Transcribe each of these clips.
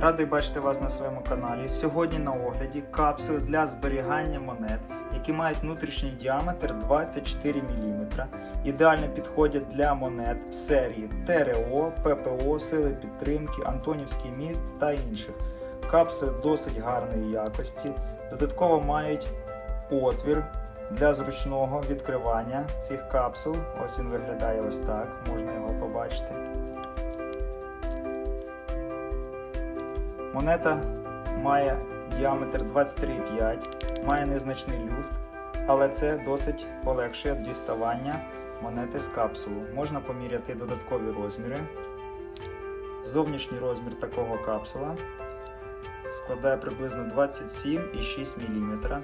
Радий бачити вас на своєму каналі. Сьогодні на огляді капсули для зберігання монет, які мають внутрішній діаметр 24 мм. Ідеально підходять для монет серії ТРО, ППО, Сили підтримки, Антонівський міст та інших. Капсули досить гарної якості. Додатково мають отвір для зручного відкривання цих капсул. Ось він виглядає ось так, можна його побачити. Монета має діаметр 23,5, має незначний люфт, але це досить полегшує діставання монети з капсулу. Можна поміряти додаткові розміри. Зовнішній розмір такого капсула складає приблизно 27,6 мм.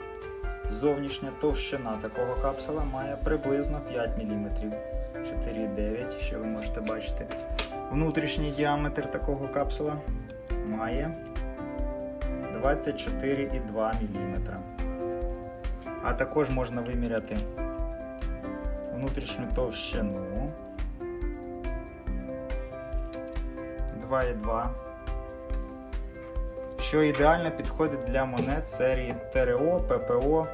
Зовнішня товщина такого капсула має приблизно 5 мм, 4,9, що ви можете бачити. Внутрішній діаметр такого капсула має 24,2 мм. А також можна виміряти внутрішню товщину 2,2 що ідеально підходить для монет серії ТРО, ППО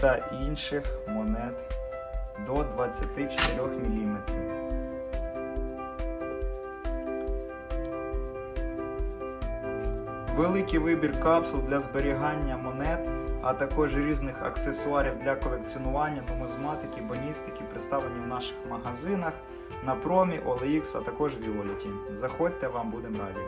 та інших монет до 24 мм. Великий вибір капсул для зберігання монет, а також різних аксесуарів для колекціонування, нумизматики, боністики представлені в наших магазинах на промі, OLX, а також Віоліті. Заходьте, вам будемо раді.